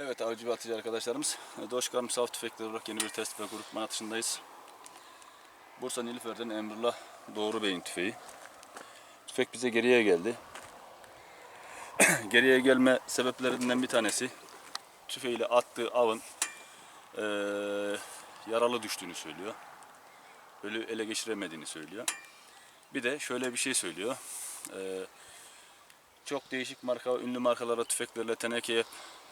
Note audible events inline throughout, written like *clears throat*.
Evet avcı ve atıcı arkadaşlarımız. Doşkarm Saf Tüfekleri olarak yeni bir test ve grupman atışındayız. Bursa Nilüfer'den Emrullah Doğru Bey'in tüfeği. Tüfek bize geriye geldi. *clears throat* geriye gelme sebeplerinden bir tanesi tüfeğiyle attığı avın eee, yaralı düştüğünü söylüyor. Ölü ele geçiremediğini söylüyor. Bir de şöyle bir şey söylüyor. Eee, çok değişik marka, ünlü markalara tüfeklerle tenekeye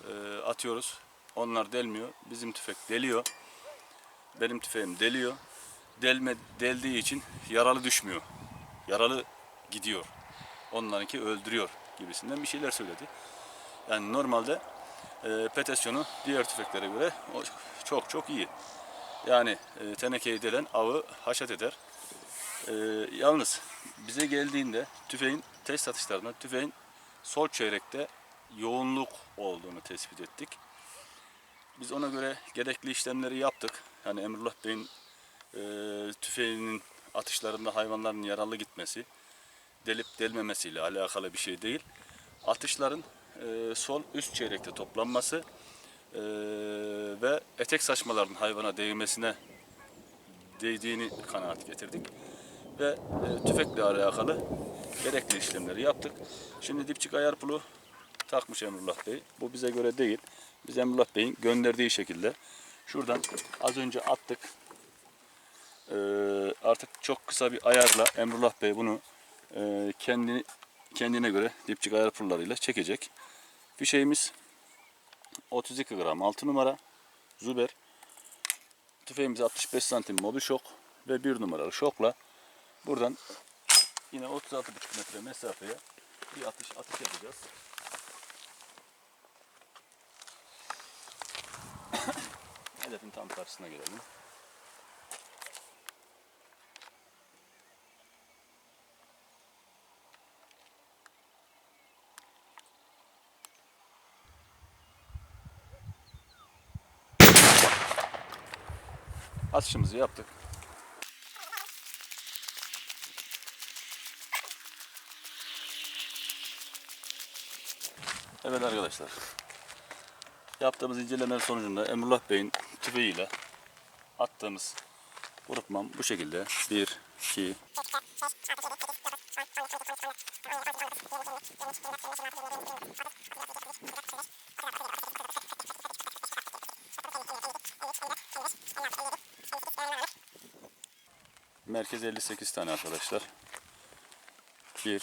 e, atıyoruz. Onlar delmiyor. Bizim tüfek deliyor. Benim tüfeğim deliyor. Delme deldiği için yaralı düşmüyor. Yaralı gidiyor. Onlarınki öldürüyor gibisinden bir şeyler söyledi. Yani normalde e, petesyonu diğer tüfeklere göre çok çok iyi. Yani e, tenekeyi delen avı haşat eder. E, yalnız bize geldiğinde tüfeğin test atışlarında tüfeğin sol çeyrekte yoğunluk olduğunu tespit ettik. Biz ona göre gerekli işlemleri yaptık. Yani Emrullah Bey'in e, tüfeğinin atışlarında hayvanların yaralı gitmesi, delip delmemesiyle alakalı bir şey değil. Atışların e, sol üst çeyrekte toplanması e, ve etek saçmaların hayvana değmesine değdiğini kanaat getirdik. Ve e, tüfekle alakalı gerekli işlemleri yaptık. Şimdi dipçik ayar pulu takmış Emrullah Bey. Bu bize göre değil. Biz Emrullah Bey'in gönderdiği şekilde şuradan az önce attık. Ee, artık çok kısa bir ayarla Emrullah Bey bunu e, kendini kendine göre dipçik ayar pullarıyla çekecek. Fişeğimiz 32 gram 6 numara Zuber. Tüfeğimiz 65 santim mobil şok ve 1 numaralı şokla buradan yine 36,5 metre mesafeye bir atış atış yapacağız. *coughs* Hedefin tam karşısına gelelim. Atışımızı yaptık. Evet arkadaşlar. Yaptığımız incelemeler sonucunda Emrullah Bey'in tüfeğiyle attığımız grupman bu şekilde. 1, 2, Merkez 58 tane arkadaşlar. 1,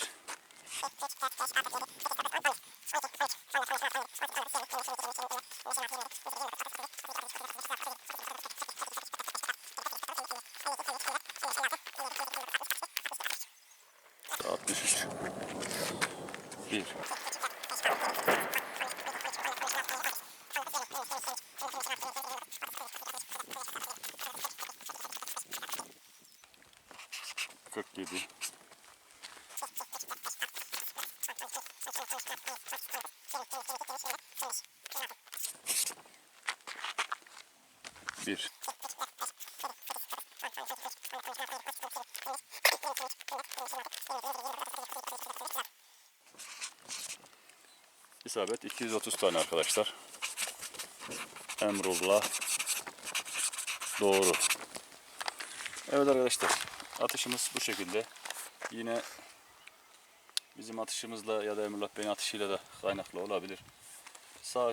altmış üç. Bir. Kırk yedi. Bir. İsabet 230 tane arkadaşlar. Emrullah doğru. Evet arkadaşlar atışımız bu şekilde. Yine bizim atışımızla ya da Emrullah Bey'in atışıyla da kaynaklı olabilir. Sağ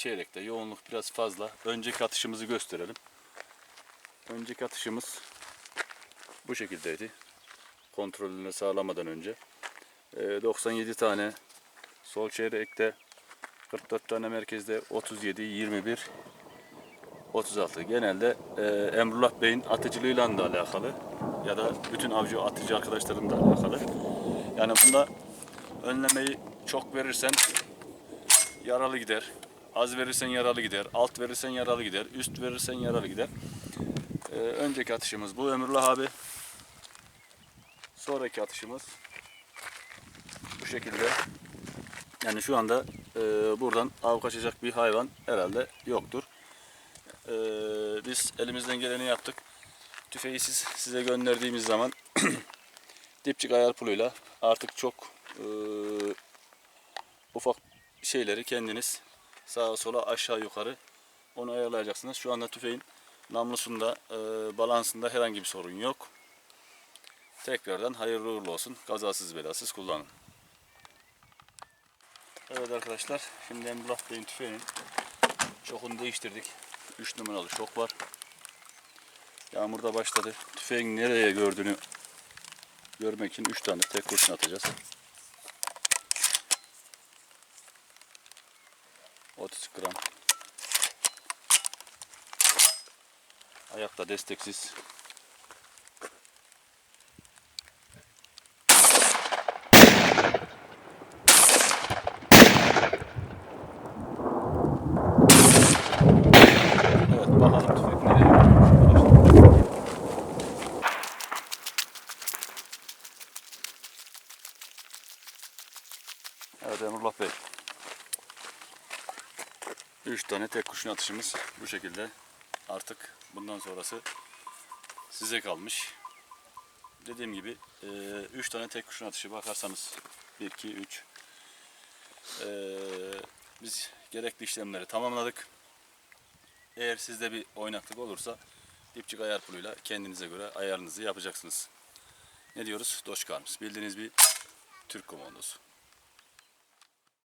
çeyrekte yoğunluk biraz fazla. Önceki atışımızı gösterelim. Önceki atışımız bu şekildeydi. Kontrolünü sağlamadan önce. Ee, 97 tane sol çeyrekte 44 tane merkezde 37, 21, 36. Genelde e, Emrullah Bey'in atıcılığıyla da alakalı ya da bütün avcı atıcı arkadaşların da alakalı. Yani bunda önlemeyi çok verirsen yaralı gider. Az verirsen yaralı gider. Alt verirsen yaralı gider. Üst verirsen yaralı gider. Ee, önceki atışımız bu Emrullah abi. Sonraki atışımız bu şekilde. Yani şu anda e, buradan av kaçacak bir hayvan herhalde yoktur. E, biz elimizden geleni yaptık. Tüfeği siz, size gönderdiğimiz zaman *clears throat* dipçik ayar puluyla artık çok e, ufak şeyleri kendiniz sağa sola aşağı yukarı onu ayarlayacaksınız. Şu anda tüfeğin namlusunda, e, balansında herhangi bir sorun yok. Tekrardan hayırlı uğurlu olsun. Kazasız belasız kullanın. Evet arkadaşlar, şimdi Emrullah Bey'in tüfeğinin şokunu değiştirdik. 3 numaralı şok var. Yağmur da başladı. Tüfeğin nereye gördüğünü görmek için 3 tane tek kurşun atacağız. 30 gram. Ayakta desteksiz. Evet bakalım tüfek nereye gidiyor arkadaşlar. Evet Emrullah Bey. 3 tane tek kurşun atışımız bu şekilde. Artık bundan sonrası size kalmış. Dediğim gibi 3 tane tek kurşun atışı bakarsanız 1, 2, 3 biz gerekli işlemleri tamamladık. Eğer sizde bir oynaklık olursa dipçik ayar puluyla kendinize göre ayarınızı yapacaksınız. Ne diyoruz? Doç Karms. Bildiğiniz bir Türk komandosu.